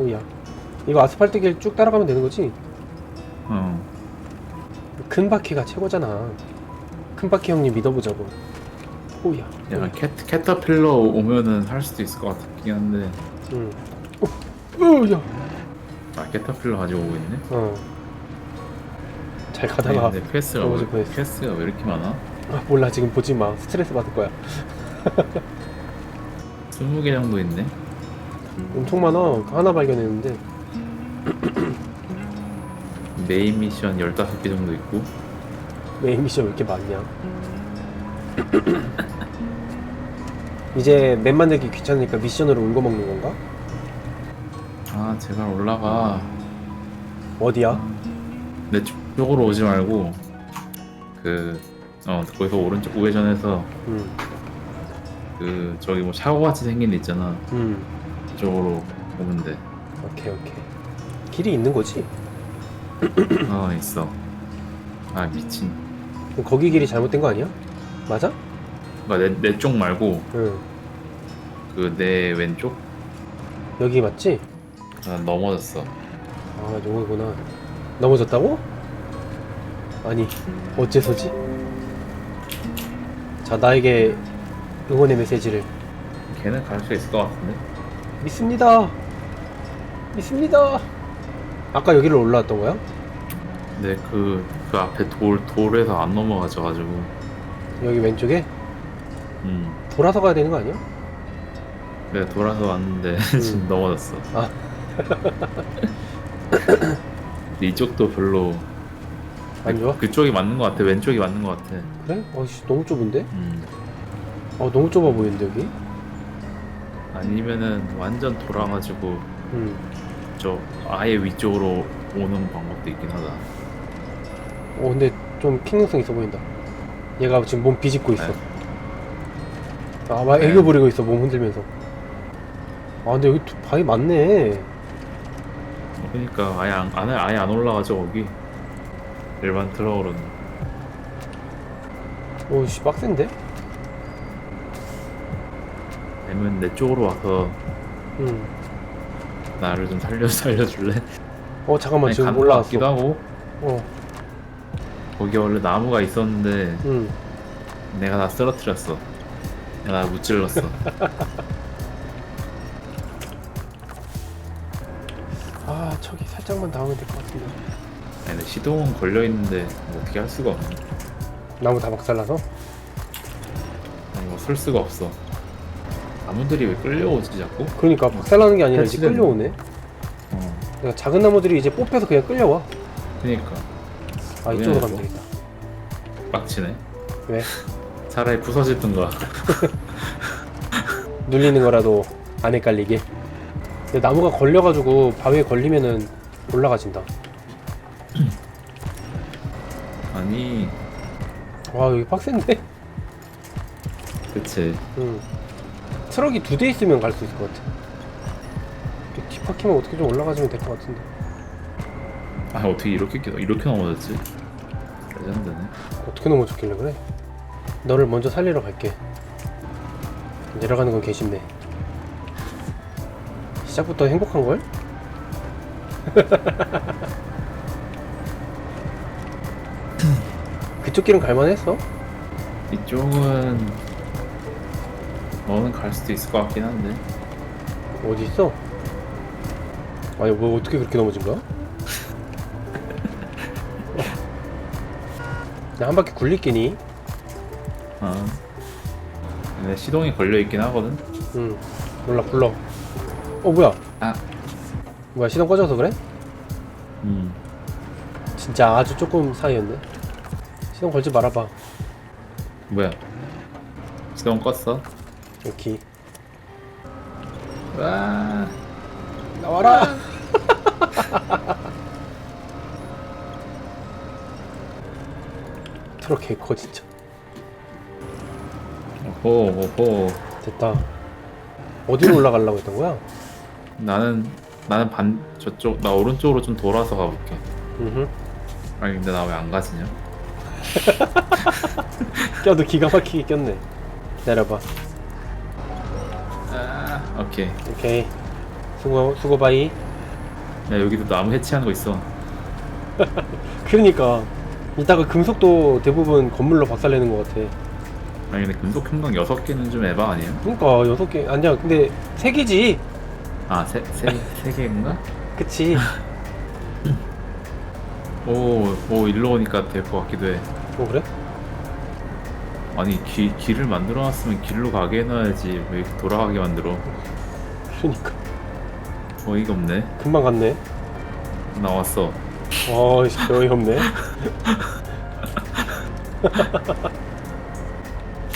오야. 이거 아스팔트 길 쭉 따라가면 되는 거지? 어. 큰 바퀴가 최고잖아. 큰 바퀴 형님 믿어보자고. 오야. 약간 캐, 캐터필러 오면은 할 수도 있을 것 같긴 한데 응. 오, 오야. 아 캐터필러 가지고 오고 있네. 어. 잘 아니, 가다가 근데 패스가 넘어질 왜, 뻔했어. 패스가 왜 이렇게 많아? 아, 몰라 지금 보지 마. 스트레스 받을 거야. 20개 정도 있네. 엄청 많아. 하나 발견했는데. 메인 미션 15개 정도 있고 메인 미션 왜 이렇게 많냐? 이제 맵 만들기 귀찮으니까 미션으로 울고 먹는 건가? 아 제발 올라가. 어디야? 내 쪽으로 오지 말고 그 어, 거기서 오른쪽 우회전해서 응. 그 저기 뭐 샤워 같이 생긴 데 있잖아. 응. 그쪽으로 오면 돼. 오케이 오케이. 길이 있는 거지? 아 있어. 아 미친. 그럼 거기 길이 잘못된 거 아니야? 맞아? 그러니까 내내 쪽 말고 응. 그 내 왼쪽 여기 맞지? 아, 넘어졌어. 아 여기구나. 넘어졌다고? 아니 어째서지? 자 나에게 응원의 메시지를 걔는 갈 수 있을 것 같은데. 믿습니다. 믿습니다. 아까 여기를 올라왔던 거야? 근데 그, 그 앞에 돌, 돌에서 안 넘어가져가지고. 여기 왼쪽에 음. 돌아서 가야 되는 거 아니야? 내가 돌아서 왔는데 지금 넘어졌어. 아. 근데 이쪽도 별로. 안 좋아? 그쪽이 맞는 것 같아. 왼쪽이 맞는 것 같아. 그래? 어씨 너무 좁은데? 음. 어 너무 좁아 보이는데 여기? 아니면은 완전 돌아가지고 음. 저 아예 위쪽으로 오는 방법도 있긴 하다. 어 근데 좀 킹능성 있어 보인다. 얘가 지금 몸 비집고 있어. 네. 아, 막 애교 부리고 있어 몸 흔들면서. 아 근데 여기 바위 많네. 그러니까 아예 안, 안에 아예 안 올라가죠 거기. 일반 트럭으로는. 오 씨 빡센데? 아니면 내 쪽으로 와서 음. 나를 좀 살려 살려줄래? 어 잠깐만 아니, 지금 가는 것 올라왔어. 같기도 하고 어. 거기 원래 나무가 있었는데 음. 내가 다 쓰러뜨렸어. 내가 다 무찔렀어. 아 저기 살짝만 닿으면 될 것 같은데. 아니, 근데 시동은 걸려 있는데 뭐 어떻게 할 수가 없네. 나무 다 박살나서? 아니 뭐설 수가 없어. 나무들이 왜 끌려오지 자꾸? 그러니까 박살나는 게 아니라 이제. 끌려오네. 어, 그러니까 작은 나무들이 이제 뽑혀서 그냥 끌려와. 그니까 아 이쪽으로 가면? 되겠다. 빡치네. 왜? 차라리 부서지든가. 눌리는 거라도 안 헷갈리게. 근데 나무가 걸려가지고 바위에 걸리면은 올라가진다. 아니, 와 여기 빡센데? 그치. 응. 트럭이 두 대 있으면 갈 수 있을 것 같아. 뒷바퀴만 어떻게 좀 올라가주면 될 것 같은데. 아 어떻게 이렇게 끼- 이렇게 넘어졌지? 레전드네. 어떻게 넘어졌길래 그래? 너를 먼저 살리러 갈게. 내려가는 건 개쉽네. 시작부터 행복한 걸? 그쪽 길은 갈만했어? 이쪽은 너는 갈 수도 있을 것 같긴 한데. 어디 있어? 아니 뭐 어떻게 그렇게 넘어진 거야? 나 한 바퀴 굴리끼니? 어. 근데 시동이 걸려 있긴 하거든. 응 몰라 굴러 어 뭐야 아, 뭐야 시동 꺼져서 그래? 음. 진짜 아주 조금 사이였네 시동 걸지 말아봐 뭐야? 시동 껐어? 여기 와. 나와라 트럭 개커 진짜 오호, 오호. 됐다 어디로 올라가려고 했던 거야? 나는 나는 반 저쪽 나 오른쪽으로 좀 돌아서 가볼게. 음흠. 아니 근데 나 왜 안 가지냐? 껴도 기가 막히게 꼈네 내려봐 아, 오케이. 오케이 수고 수고 바이 야 여기도 나무 해체하는 거 있어 그러니까 이따가 금속도 대부분 건물로 박살내는 것 같아. 아니 근데 금속 형광 6개는 좀 에바 아니에요? 그러니까 여섯 개 아니야. 근데 세 개지. 아 세 세, 세 개인가? 그치. 오, 오 일로 오니까 될 것 같기도 해 어 그래? 아니 기, 길을 만들어 놨으면 길로 가게 해놔야지 왜 이렇게 돌아가게 만들어 그러니까 어이가 없네 금방 갔네. 나왔어 어, 씨, 어이없네.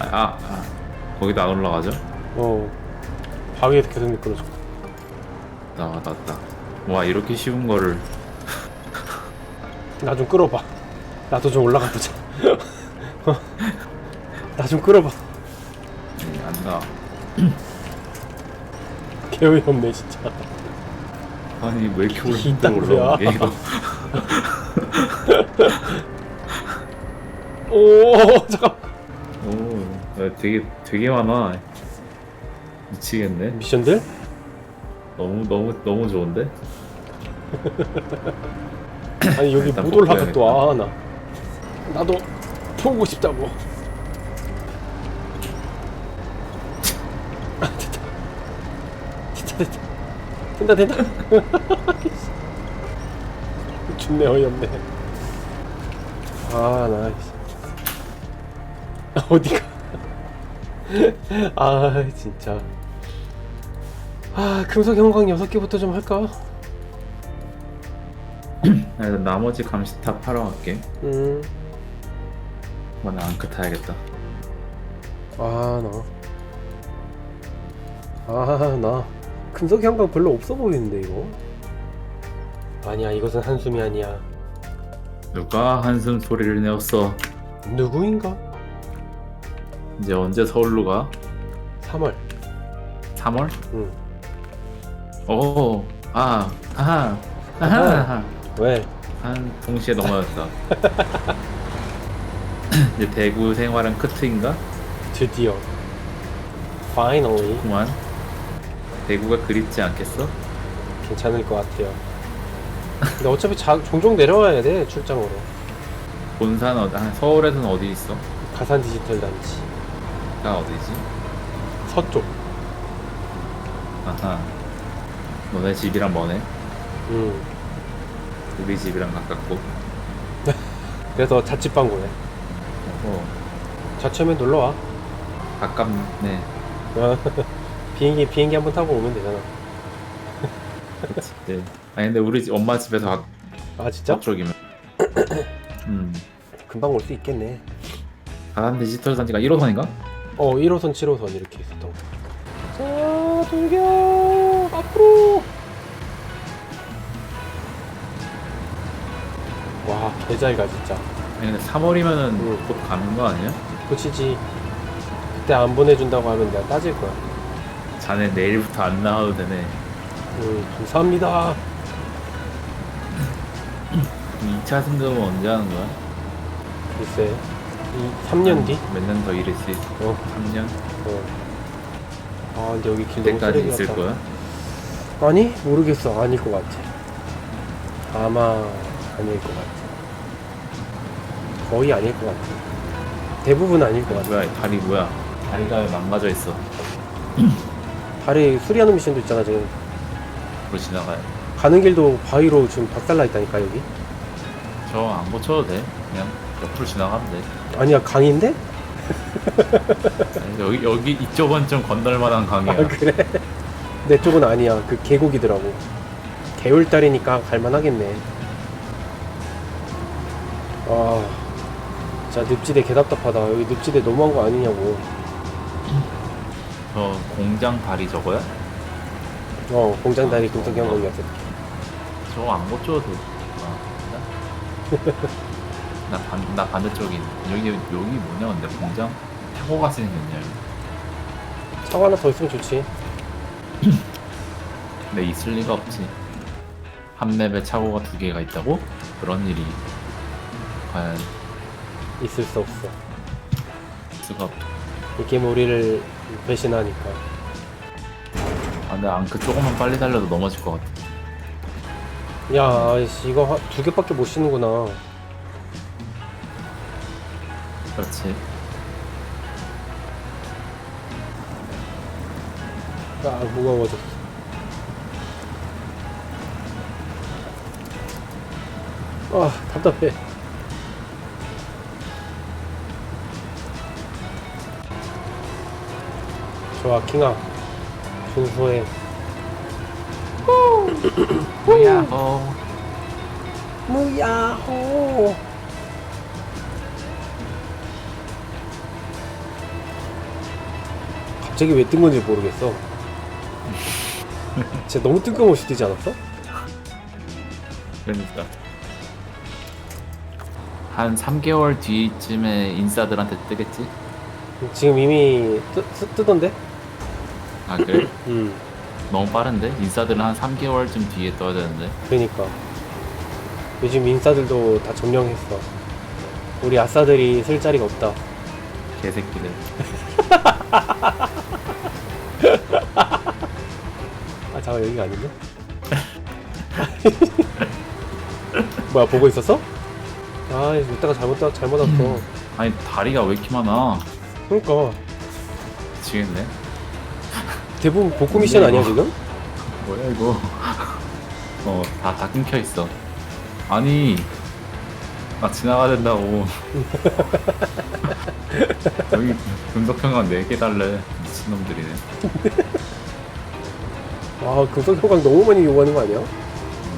아, 아, 아. 거기도 안 올라가죠? 어. 바위에서 계속 미끄러져. 나왔다 왔다 와 이렇게 쉬운 거를 나 좀 끌어봐. 나도 좀 올라가 보자. 나 좀 끌어봐. 네, 안나 개어이없네 진짜. 아니 왜 이렇게 땅이야. 올라오는 게 이거 오, 잠깐. 오 야, 되게 되게 많아 미치겠네 미션들? 너무 너무 너무 좋은데 아니 여기 못 올라가 또 먹어야겠다. 아, 나. 나도 보고 싶다고. 아, 됐다. 됐다, 됐다. 된다, 된다. 존내 어이없네. 아, 나. 씨. 어디가? 아, 진짜. 아, 금속 형광 6개부터 좀 할까? 나 일단 나머지 감시 다 팔아 갈게 음. 와나 앙크 타야겠다 아, 나. 아, 나. 금속 형광 별로 없어 보이는데, 이거? 아니야, 이것은 한숨이 아니야. 누가 한숨 소리를 내었어 누구인가? 이제 언제 서울로 가? 3월. 3월? 응. 오, 아, 아하, 아하, 왜? 한 동시에 넘어졌다. 이제 대구 생활은 끝인가? 드디어. Finally. 그만. 대구가 그립지 않겠어? 괜찮을 것 같아요. 근데 어차피 자, 종종 내려와야 돼, 출장으로. 본산 어디? 아, 서울에서는 어디 있어? 가산 디지털 단지. 가 어디지? 서쪽. 아하. 너네 집이랑 머네? 음. 우리 집이랑 가깝고. 그래서 자취 방구네. 어, 자취하면 놀러 와. 가깝네. 비행기, 비행기 한 번 타고 오면 되잖아. 그치. 네. 아니 근데 우리 집, 엄마 집에서 가, 아, 진짜? 서쪽이면. 음. 금방 올 수 있겠네. 가산 디지털 단지가 1호선인가? 어 1호선 7호선 이렇게 있었던 거. 자 돌격 앞으로 와 개잘가 진짜 아니 근데 3월이면은 응. 곧 가는 거 아니야? 고치지 그때 안 보내준다고 하면 내가 따질 거야 자네 내일부터 안 나와도 되네. 음, 감사합니다 2차 승급은 언제 하는 거야? 글쎄 이 3년 뒤? 몇 년더 있어? 어, 3년? 어. 아 근데 여기 길 너무 그때까지 쓰레기 있을 같다 거야? 아니 모르겠어 아닐 것 같아 아마 아닐 것 같아 거의 아닐 것 같아 대부분 아닐 것 같아 뭐야 이 다리 뭐야? 다리가 왜 망가져 있어? 다리 수리하는 미션도 있잖아 지금 앞으로 지나가요. 가는 길도 바위로 지금 박살나 있다니까 여기 저 안 고쳐도 돼. 그냥 옆으로 지나가면 돼. 아니야 강인데? 아니, 여기 여기 이쪽은 좀 건널 만한 강이야. 아 그래? 내 쪽은 아니야 그 계곡이더라고 개울다리니까 갈만하겠네 아 진짜 늪지대 개답답하다 여기 늪지대 너무한 거 아니냐고 저 공장 다리 저거야? 어 공장 다리 금속경공이었어 저거 안 고쳐도 돼. 나, 반, 나 반대쪽인 여기 여기 뭐냐 근데 공장 사고가 생겼냐 여기. 차고 하나 더 있으면 좋지 근데 있을 리가 없지 한 맵에 차고가 두 개가 있다고? 그런 일이 과연 있을 수 없어 수가 없 이 게임 우리를 배신하니까 아 근데 앙크 조금만 빨리 달려도 넘어질 것 같아 야, 아이씨, 이거 하- 두 개밖에 못 씌는구나. 그렇지. 아, 무거워졌어. 아, 답답해. 좋아, 킹아. 준수해. 야호. 무야호. 갑자기 왜 뜬 건지 모르겠어. 진짜 너무 뜬금없이 뜨지 않았어? 그러니까. 한 3개월 뒤쯤에 인싸들한테 뜨겠지? 지금 이미 뜨, 뜨, 뜨던데? 아 그래? 음, 너무 빠른데? 인싸들은 한 3개월쯤 뒤에 떠야 되는데 그러니까. 요즘 인싸들도 다 점령했어. 우리 아싸들이 쓸 자리가 없다. 개새끼들 아, 잠깐 여기가 아닌데? 뭐야, 보고 있었어? 아, 이따가 잘못, 왔- 잘못 왔어. 아니 다리가 왜 이렇게 많아 그러니까. 미치겠네 대부분 복구 미션 아니야, 지금? 뭐야 이거 어 다 다 끊겨 있어 아니 나 지나가야 된다고 여기 금속평강 4개 달래 미친놈들이네 아, 금속 효광 너무 많이 요구하는 거 아니야?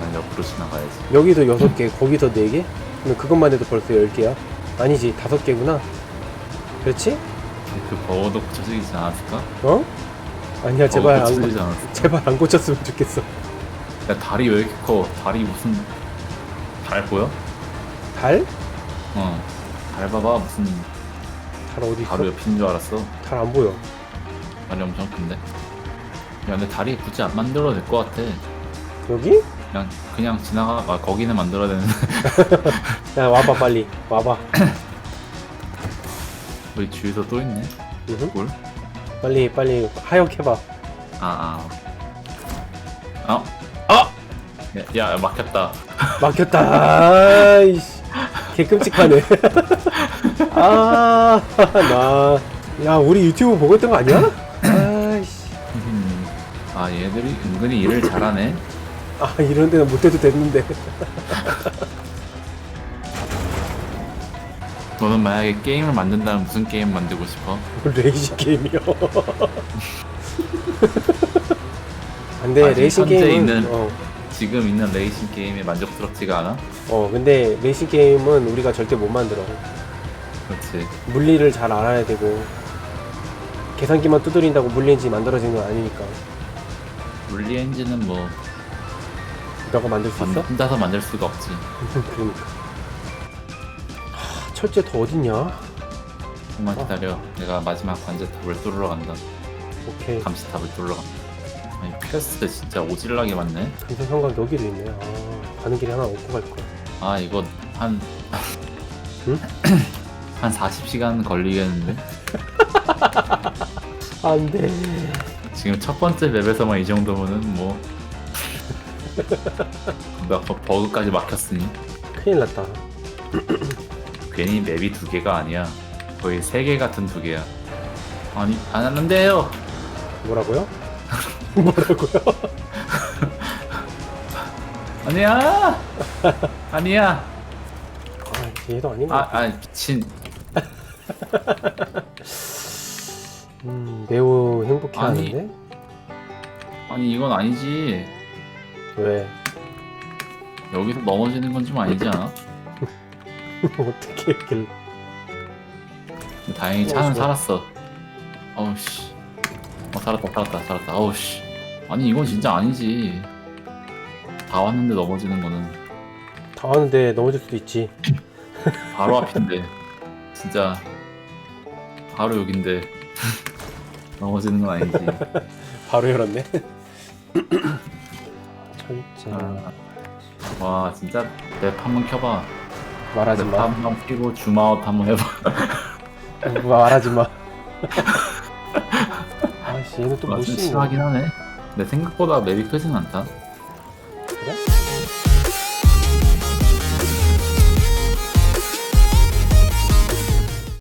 난 옆으로 지나가야지 여기도 6개, 거기서 4개? 근데 그것만 해도 벌써 10개야? 아니지, 5개구나. 그렇지? 그 버거도 고쳐지지 않았을까? 어? 아니야, 제발 버거 안, 고- 않았을까? 제발 안 고쳤으면 좋겠어. 야 다리 왜 이렇게 커? 다리 무슨 달 보여? 달? 어. 달 봐봐 무슨 달 어디 있어? 바로 옆인 줄 알았어. 달 안 보여. 다리 엄청 큰데. 야 근데 다리 굳이 안 만들어도 될 것 같아. 여기? 그냥 그냥 지나가. 아 거기는 만들어야 되는데. 야, 와봐, 빨리. 와봐. 우리 주위에서 또 있네. 으흠. 뭘? 빨리, 빨리 하역해봐. 아 아. 어? 어! 야, 야 막혔다. 막혔다. 아이씨. 개 끔찍하네. 아, 나. 야, 우리 유튜브 보고 있던 거 아니야? 아이씨. 음. 아 얘들이 은근히 일을 잘하네. 아, 이런 데는 못해도 됐는데. 너는 만약에 게임을 만든다면 무슨 게임 만들고 싶어? 레이싱 게임이요. 근데 아직 레이싱 현재 게임은 있는- 어, 지금 있는 레이싱 게임에 만족스럽지가 않아? 어 근데 레이싱 게임은 우리가 절대 못 만들어. 그렇지. 물리를 잘 알아야 되고 계산기만 두드린다고 물리엔지 만들어지는 건 아니니까. 물리 엔진은 뭐 너가 만들 수 있어? 혼자서 만들 수가 없지. 그러니까. 하, 철제 더 어딨냐? 조금만 기다려. 내가 마지막 관제탑을 뚫으러 간다. 오케이. 감시탑을 뚫으러 간다. 아니 퀘스트 진짜 오질나게 많네. 금성 성곽 여기도 있네. 아, 가는 길에 하나 얻고 갈 거야. 아 이거 한... 응? 한 40시간 걸리겠는데? 안 돼. 지금 첫 번째 맵에서만 이 정도면은 뭐... 나 버- 버그까지 막혔으니 큰일 났다. 괜히 맵이 두 개가 아니야. 거의 세 개 같은 두 개야. 아니 안 하는데요. 뭐라고요? 뭐라고요? 아니야. 아니야. 아, 얘도 아닌 것 아, 같아. 아 미친. 음, 매우 행복해 아니. 하는데? 아니 이건 아니지. 왜? 여기서 넘어지는 건 좀 아니지 않아? 어떻게 이렇게 다행히 차는 어, 좋아. 살았어. 어우 씨. 어 살았다 살았다 살았다. 어우 씨. 아니 이건 진짜 아니지. 다 왔는데 넘어지는 거는 다 왔는데 넘어질 수도 있지. 바로 앞인데 진짜 바로 여긴데 넘어지는 건 아니지. 바로 열었네. 철제 아. 와 진짜 랩 한번 켜봐. 말하지 랩 마. 한번 키고 줌아웃 한번 해봐. 말하지 마. 아씨 얘는 또 와, 좀 못. 심하긴 하네. 내 생각보다 맵이 크진 않다.